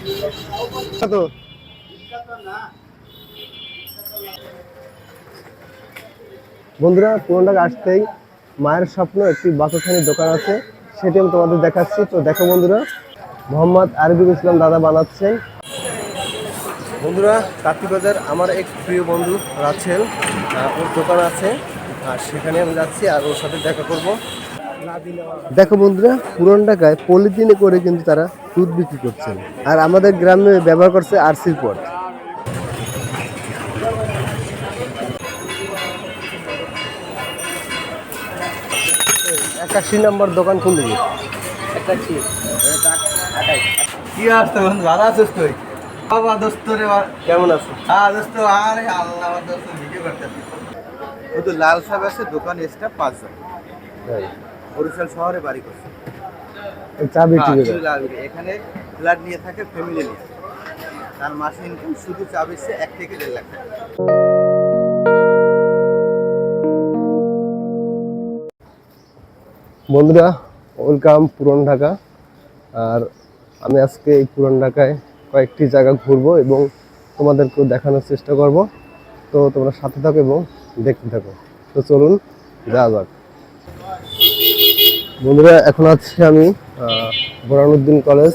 কত বন্ধুরা পুরনো ঢাকা আসতেই মায়ের স্বপ্ন, একটি বাকরখানির দোকান আছে, সেটি আমি তোমাদের দেখাচ্ছি। তো দেখো বন্ধুরা, মোহাম্মদ আরবিল ইসলাম দাদা বানাচ্ছেন বন্ধুরা কার্তিবাজার আমার এক প্রিয় বন্ধু রাছেল ওর দোকান আছে, আর সেখানে আমি যাচ্ছি আর ওর সাথে দেখা করব। দেখো বন্ধুরা পুরন ঢাকায় পলিথিনে করে কিন্তু তারা দুধ বিক্রি করছেন। আর আমাদের গ্রামে ব্যবহার করছে আরসির পট একাশি নম্বর দোকান কোন দিকে কি আসতো বন্ধু ভালো আছিস তুই? বাবা দোস্ত রে কেমন আছে? হ্যাঁ দোস্ত আরে আল্লাহ দোস্ত ভিডিও করতেছি। শুধু লাল সাহেব আছে দোকান স্টাফ পাঁচজন। বরিশাল শহরে বাড়ি করছে। চা বিক্রি হ্যাঁ, করে বিক্রি। এখানে ফ্ল্যাট নিয়ে থাকে ফ্যামিলি নিয়ে। তার মাসে ইনকাম শুধু চা বেচছে এক থেকে দেড় লাখ টাকা। বন্ধুরা ওয়েলকাম পুরন ঢাকা। আর আমি আজকে এই পুরন ঢাকায় কয়েকটি জায়গা ঘুরবো এবং তোমাদেরকেও দেখানোর চেষ্টা করব। তো তোমরা সাথে থাকো এবং দেখতে থাকো। তো চলুন যাওয়া যাক। বন্ধুরা, এখন আছি আমি বোরানুদ্দিন কলেজ।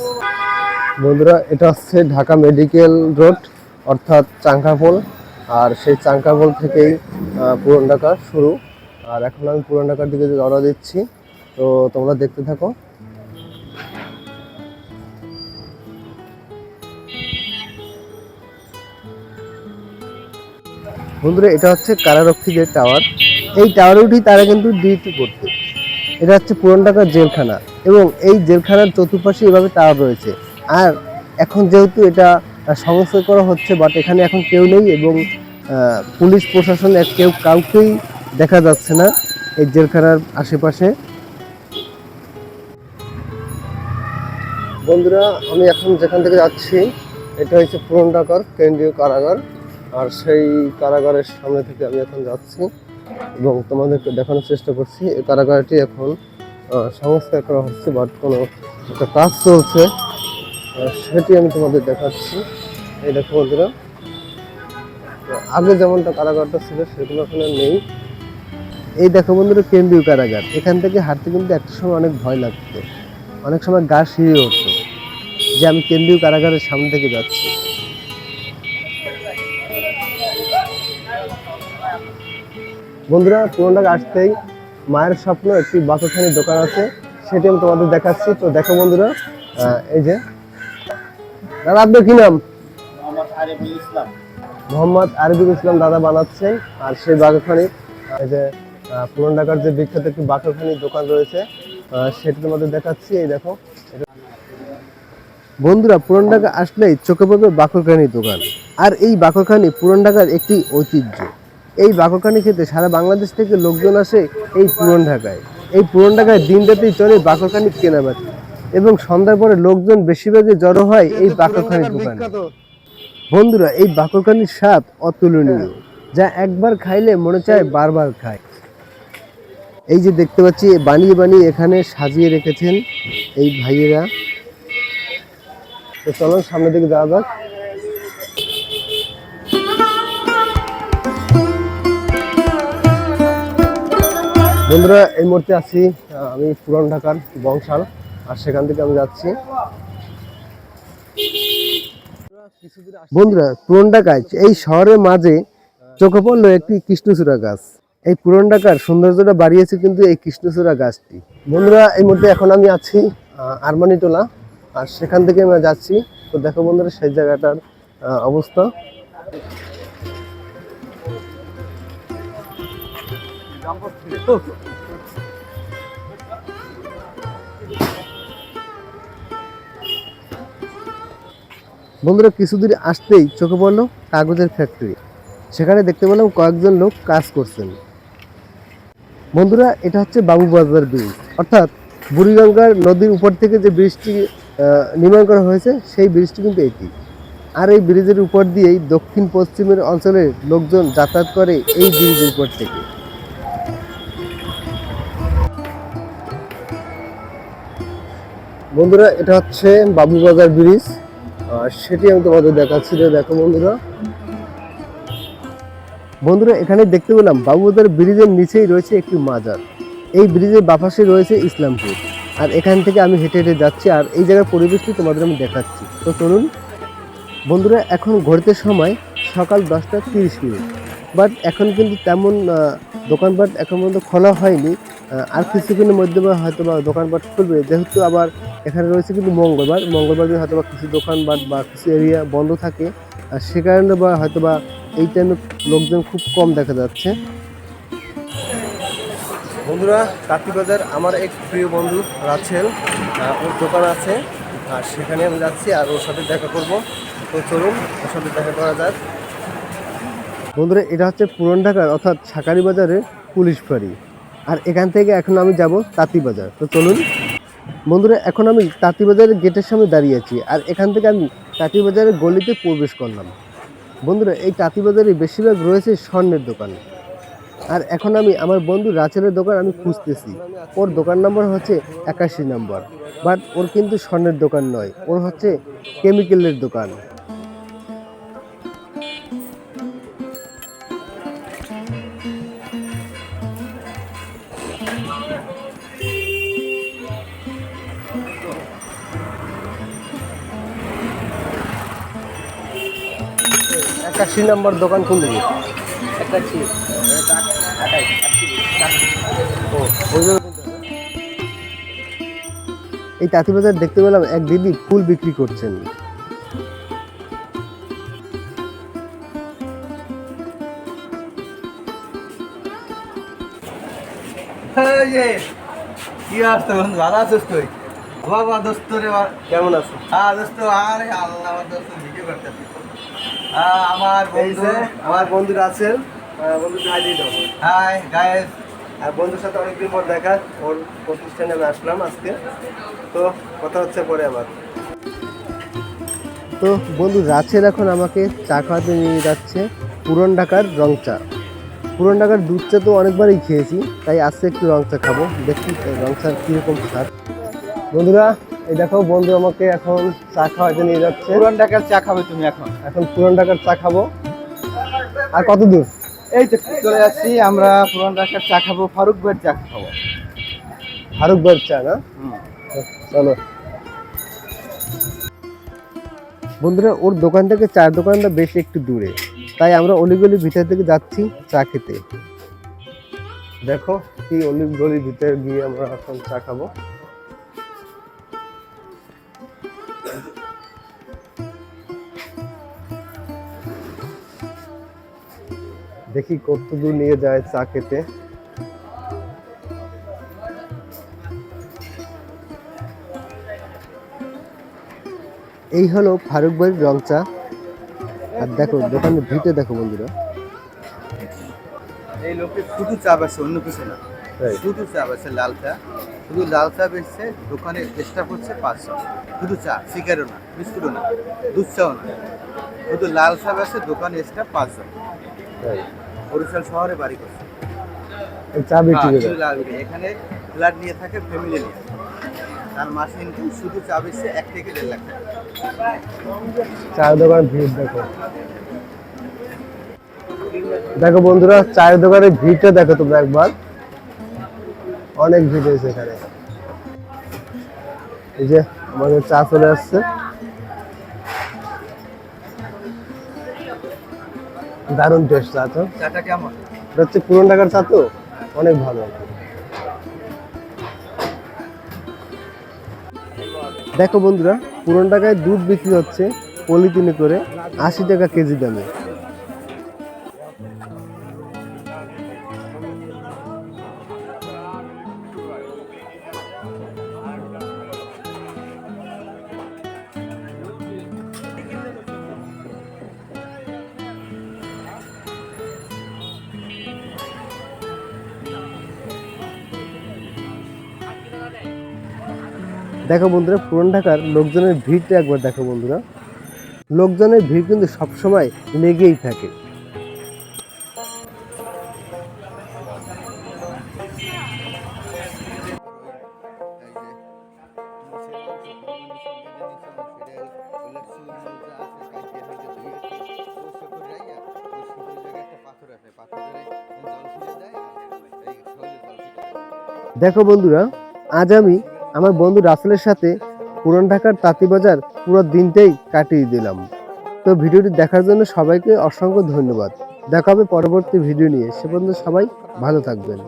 বন্ধুরা, এটা হচ্ছে ঢাকা মেডিকেল রোড, অর্থাৎ চাঙ্কাপোল আর সেই চাঙ্কাপোল থেকেই পুরন ঢাকা শুরু। আর এখন আমি পুরন ঢাকার দিকে রওনা দিচ্ছি, তো তোমরা দেখতে থাকো। বন্ধুরা, এটা হচ্ছে কারারক্ষী যে টাওয়ার। এই টাওয়ারে উঠেই তারা কিন্তু ডিউটি করতে। এটা হচ্ছে পুরান ঢাকার জেলখানা এবং এই জেলখানার চতুর্পাশে এভাবে টাওয়ার রয়েছে। আর এখন যেহেতু এটা সংস্কার করা হচ্ছে বাট এখানে এখন কেউ নেই এবং পুলিশ, প্রশাসন কেউ কাউকেই দেখা যাচ্ছে না এই জেলখানার আশেপাশে। বন্ধুরা, আমি এখন যেখান থেকে যাচ্ছি, এটা হচ্ছে পুরন ঢাকার কেন্দ্রীয় কারাগার। আর সেই কারাগারের সামনে থেকে আমি এখন যাচ্ছি। এবং তোমাদেরকে দেখানোর চেষ্টা করছি। এই কারাগারটি এখন সংস্কার করা হচ্ছে বাট কোনো একটা কাজ চলছে। সেটি আমি তোমাদের দেখাচ্ছি। এই দেখো বন্ধুরা, আগে যেমনটা কারাগারটা ছিল, সেগুলো এখন নেই। এই দেখো বন্ধুরা, কেন্দ্রীয় কারাগার। এখান থেকে হাঁটতে কিন্তু একটা সময় অনেক ভয় লাগতো। অনেক সময় গা শিরিয়ে উঠতো যে আমি কেন্দ্রীয় কারাগারের সামনে থেকে যাচ্ছি। বন্ধুরা পুরোটাকে আসতেই মায়ের স্বপ্ন একটি বাকরখানির দোকান আছে সেটি আমি তোমাদের দেখাচ্ছি। তো দেখো বন্ধুরা এই যে। দাদা আপনার কি নাম? মোহাম্মদ আরবিল ইসলাম। দাদা বানাচ্ছেন আর সেই বাকরখানি এই যে পুরান ঢাকার যে বিখ্যাত একটি বাকরখানির দোকান রয়েছে সেটি তোমাদের দেখাচ্ছি। এই দেখো বন্ধুরা পুরান ঢাকা আসলেই চোখে পড়বে বাকরখানির দোকান। আর এই বাকরখানি পুরান ঢাকার একটি ঐতিহ্য। এই বাকরখানি খেতে সারা বাংলাদেশ থেকে লোকজন আসে এই পুরন ঢাকায়। এই পুরন ঢাকায় দিন রাতেই চলে বাকরখানি কেনা বেচা এবং সন্ধ্যার পরে লোকজন বেশিরভাগই জড়ো হয় এই বাকরখানির দোকানে। বন্ধুরা এই বাকরখানির স্বাদ অতুলনীয় যা একবার খাইলে মনে চায় বারবার খায়। এই যে দেখতে পাচ্ছি বানিয়ে বানিয়ে এখানে সাজিয়ে রেখেছেন এই ভাইয়েরা। তো চলো সামনের দিকে যাওয়া যাক। বন্ধুরা, এই মুহূর্তে আছি আমি পুরান ঢাকার বংশাল, আর সেখান থেকে আমি যাচ্ছি। বন্ধুরা, পুরন ঢাকায় এই শহরের মাঝে চোখে পড়ল একটি কৃষ্ণচূড়া গাছ। এই পুরন ঢাকার সৌন্দর্যটা বাড়িয়েছে কিন্তু এই কৃষ্ণচূড়া গাছটি। বন্ধুরা, এই মুহূর্তে এখন আমি আছি আরমানিটোলা, আর সেখান থেকে আমি যাচ্ছি। তো দেখো বন্ধুরা, সেই জায়গাটার অবস্থা। বন্ধুরা কিছু দূরে আসতেই চোখে পড়ল কাগজের ফ্যাক্টরি সেখানে দেখতে পেলাম কয়েকজন লোক কাজ করছেন। বন্ধুরা, এটা হচ্ছে বাবু বাবুবাজার ব্রিজ। অর্থাৎ বুড়িগঙ্গার নদীর উপর থেকে যে ব্রিজটি নির্মাণ করা হয়েছে, সেই ব্রিজটি কিন্তু এটি। আর এই ব্রিজের উপর দিয়েই দক্ষিণ পশ্চিমের অঞ্চলের লোকজন যাতায়াত করে এই ব্রিজের উপর থেকে। বন্ধুরা, এটা হচ্ছে বাবুবাজার ব্রিজ। আর সেটি আমি তোমাদের দেখাচ্ছি যে দেখো বন্ধুরা। বন্ধুরা, এখানে দেখতে পেলাম বাবুবাজার ব্রিজের নিচেই রয়েছে একটি মাজার। এই ব্রিজের বাপাশে রয়েছে ইসলামপুর। আর এখান থেকে আমি হেঁটে হেঁটে যাচ্ছি আর এই জায়গার পরিবেশটি তোমাদের আমি দেখাচ্ছি। তো চলুন, বন্ধুরা, এখন ঘড়িতে সময় সকাল দশটা তিরিশ মিনিট। বাট এখন কিন্তু তেমন দোকানপাট এখন পর্যন্ত খোলা হয়নি। আর কিছুদিনের মধ্যে হয়তো বা দোকানপাট খুলবে। যেহেতু আবার এখানে রয়েছে কিন্তু মঙ্গলবার। মঙ্গলবার দিন হয়তো বা কিছু দোকানপাট বা কিছু এরিয়া বন্ধ থাকে, আর সে কারণে বা হয়তো বা এই টাইমে লোকজন খুব কম দেখা যাচ্ছে। বন্ধুরা কাতিবাজার আমার এক প্রিয় বন্ধু রাছেল ওর দোকান আছে, আর সেখানে আমি যাচ্ছি আর ওর সাথে দেখা করব। তো চলুন, ওর সাথে দেখা করা যাক। বন্ধুরা, এটা হচ্ছে পুরন ঢাকার অর্থাৎ ছাকারি বাজারের পুলিশ ফাঁড়ি। আর এখান থেকে এখন আমি যাব তাঁতিবাজার তো চলুন, বন্ধুরা, এখন আমি তাঁতিবাজারের গেটের সামনে দাঁড়িয়ে আছি আর এখান থেকে আমি তাঁতিবাজারের গলিতে প্রবেশ করলাম। বন্ধুরা, এই তাঁতিবাজারে বেশিরভাগ রয়েছে স্বর্ণের দোকান। আর এখন আমি আমার বন্ধু রাচেলের দোকান আমি খুঁজতেছি। ওর দোকান নম্বর হচ্ছে একাশি নম্বর, বাট ওর কিন্তু স্বর্ণের দোকান নয়, ওর হচ্ছে কেমিক্যালের দোকান। একাশি নম্বর দোকান কোন দিকে একাশি? এই তাঁতিবাজার দেখতে পেলাম এক দিদি ফুল বিক্রি করছেন। কি আসতো বন্ধু? ভালো আছিস তুই? বাবা দোস্ত রে কেমন আছো? হ্যাঁ দোস্ত আরে আল্লাহ দোস্ত ভিডিও করতেছি। হ্যাঁ আমার বন্ধু আমার বন্ধু রাসেল আহ, বন্ধুকে হাই গায়েস আর বন্ধুর সাথে অনেকদিন পর দেখা ওর প্রতিষ্ঠানে আমি আসলাম আজকে। তো কথা হচ্ছে পরে আবার। তো বন্ধু রাছেল এখন আমাকে চা খাওয়াতে নিয়ে যাচ্ছে পুরন ঢাকার রং চা পুরন ঢাকার দুধ চা তো অনেকবারই খেয়েছি তাই আজকে একটু রং চা খাব দেখি রং চার কীরকম স্বাদ। বন্ধুরা এই দেখো বন্ধু আমাকে এখন চা খাওয়াতে নিয়ে যাচ্ছে। পুরান ঢাকার চা খাবে তুমি এখন। এখন পুরন ঢাকার চা খাব। আর কত দূর? এই তো চলে যাচ্ছি আমরা পুরান ঢাকার চা খাব ফারুক ভাইয়ের চা খাব। ফারুক ভাইয়ের চা না? চলো। বন্ধুরা ওর দোকান থেকে চার দোকানটা বেশ একটু দূরে। তাই আমরা অলিগলির ভিতর থেকে যাচ্ছি চা খেতে। দেখো কি অলিগলির ভিতরে গিয়ে আমরা এখন চা খাব। দেখি কতদূর নিয়ে যায় চা খেতে। এই হলো ফারুক ভাইয়ের রং চা। আর দেখো দোকানের ভিটে দেখো বন্ধুরা। এই লোকে শুধু চা বেছে অন্য কিছু না। শুধু চা বেছে লাল চা। শুধু লাল চা বেচছে দোকানে স্টাফ হচ্ছে পাঁচশো শুধু চা সিগারেটও না বিস্কুটও না দুধ চাও না। শুধু লাল চা বেচে দোকানে স্টাফ তাই। বরিশাল শহরে বাড়ি করছে। চা বিক্রি হ্যাঁ, করে। এখানে ফ্ল্যাট নিয়ে থাকে ফ্যামিলি নিয়ে। তার মাসে ইনকাম শুধু চা বেচছে এক থেকে দেড় লাখ টাকা। চায়ের দোকানের ভিড় দেখো। দেখো বন্ধুরা চায়ের দোকানের ভিড়টা দেখো তোমরা একবার। অনেক ভিড় হয়েছে এখানে। এই যে আমাদের চা চলে আসছে। দারুণ টেস্ট চা তো চাটা কেমন? এটা হচ্ছে পুরন ঢাকার চা তো অনেক ভালো দেখো বন্ধুরা পুরন ঢাকায় দুধ বিক্রি হচ্ছে পলিথিনে করে আশি টাকা কেজি দামে। দেখো বন্ধুরা, পুরান ঢাকার লোকজনের ভিড়টা একবার দেখো বন্ধুরা। লোকজনের ভিড় কিন্তু সবসময় লেগেই থাকে। দেখো বন্ধুরা, আজ আমি আমার বন্ধু রাসেলের সাথে পুরান ঢাকার তাঁতিবাজার পুরো দিনটাই কাটিয়ে দিলাম। তো ভিডিওটি দেখার জন্য সবাইকে অসংখ্য ধন্যবাদ। দেখা হবে পরবর্তী ভিডিও নিয়ে। সে পর্যন্ত সবাই ভালো থাকবেন।